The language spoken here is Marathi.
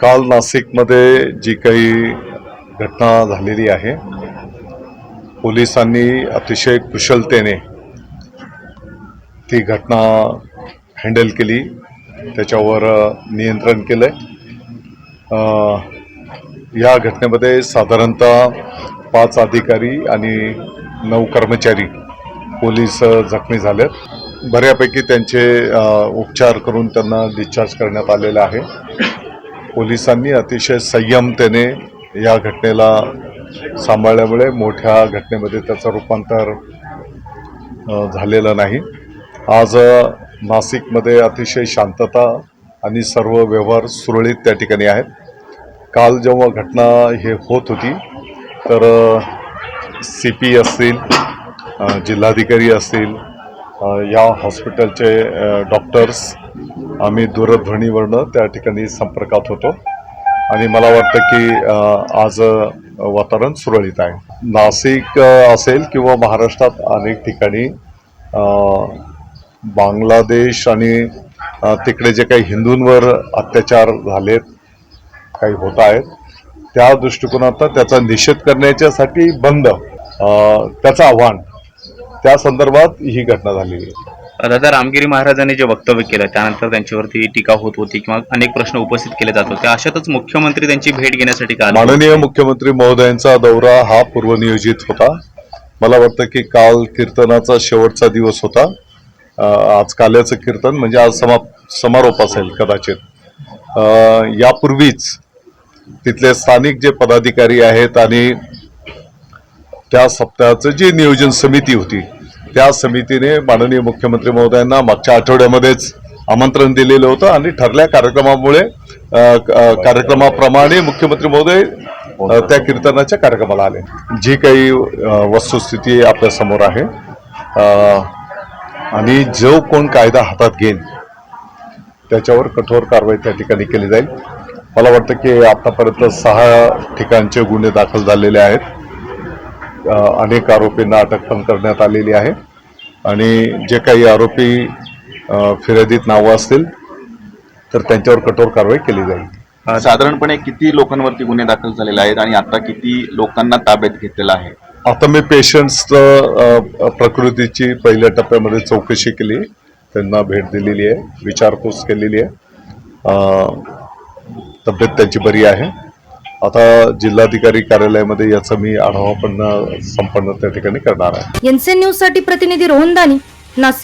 काल नाशिकमध्ये जी काही घटना झालेली आहे पोलिसांनी अतिशय कुशलतेने ती घटना हँडल केली त्याच्यावर नियंत्रण केलं या घटनेमध्ये साधारणतः पाच अधिकारी आणि नऊ कर्मचारी पोलीस जखमी झालेत. बऱ्यापैकी त्यांचे उपचार करून त्यांना डिस्चार्ज करण्यात आलेला आहे. पोलिसांनी अतिशय संयमतेने या घटनेला सांभाळल्यामुळे मोठ्या घटनेमध्ये त्याचं रूपांतर झालेलं नाही. आज नाशिकमध्ये अतिशय शांतता आणि सर्व व्यवहार सुरळीत त्या ठिकाणी आहेत. काल जेव्हा घटना हे होत होती तर सी पी असतील जिल्हाधिकारी असतील या हॉस्पिटलचे डॉक्टर्स आम्ही दूरध्वनीवरनं त्या ठिकाणी संपर्कात होतो. आणि मला वाटतं की आज वातावरण सुरळीत आहे. नाशिक असेल किंवा महाराष्ट्रात अनेक ठिकाणी बांगलादेश आणि तिकडे जे काही हिंदूंवर अत्याचार झालेत काही होत आहेत त्या दृष्टिकोनातनं त्याचा निषेध करण्याच्यासाठी बंद त्याचं आव्हान त्या संदर्भात ही घटना झालेली आहे. दादा रामगिरी महाराजांनी जे वक्तव्य केलं त्यानंतर त्यांच्यावरती टीका होत होती किंवा अनेक प्रश्न उपस्थित केले जात होते. अशातच मुख्यमंत्री त्यांची भेट घेण्यासाठी का माननीय मुख्यमंत्री महोदयांचा दौरा हा पूर्वनियोजित होता. मला वाटतं की काल कीर्तनाचा शेवटचा दिवस होता. आज काल्याचं कीर्तन म्हणजे आज समा समारोप असेल कदाचित. यापूर्वीच तिथले स्थानिक जे पदाधिकारी आहेत आणि त्या सप्ताहाचं जी नियोजन समिती होती त्या समितीने माननीय मुख्यमंत्री महोदयांना मागच्या आठवड्यामध्येच आमंत्रण दिलेलं होतं आणि ठरल्या कार्यक्रमामुळे कार्यक्रमाप्रमाणे मुख्यमंत्री महोदय त्या कीर्तनाच्या कार्यक्रमाला आले. जी काही वस्तुस्थिती आपल्यासमोर आहे आणि जो कोण कायदा हातात घेईल त्याच्यावर कठोर कारवाई त्या ठिकाणी केली जाईल. मला वाटतं की आतापर्यंत सहा ठिकाणचे गुन्हे दाखल झालेले आहेत. अनेक आरोपींना अटक पण करण्यात आलेली आहे. आणि जे काही आरोपी फिर्यादीत नावं असतील तर त्यांच्यावर कठोर कारवाई केली जाईल. साधारणपणे किती लोकांवरती गुन्हे दाखल झालेले आहेत आणि आता किती लोकांना ताब्यात घेतलेला आहे? आता मी पेशंट्स प्रकृतीची पहिल्या टप्प्यामध्ये चौकशी केली. त्यांना भेट दिलेली आहे विचारपूस केलेली आहे. तब्येत त्यांची बरी आहे. आता जिल्हाधिकारी कार्यालयामध्ये याचा मी आढावा पण संपन्न त्या ठिकाणी करणार आहे. एनसीएन न्यूजसाठी प्रतिनिधी रोहन दानी नाशिक.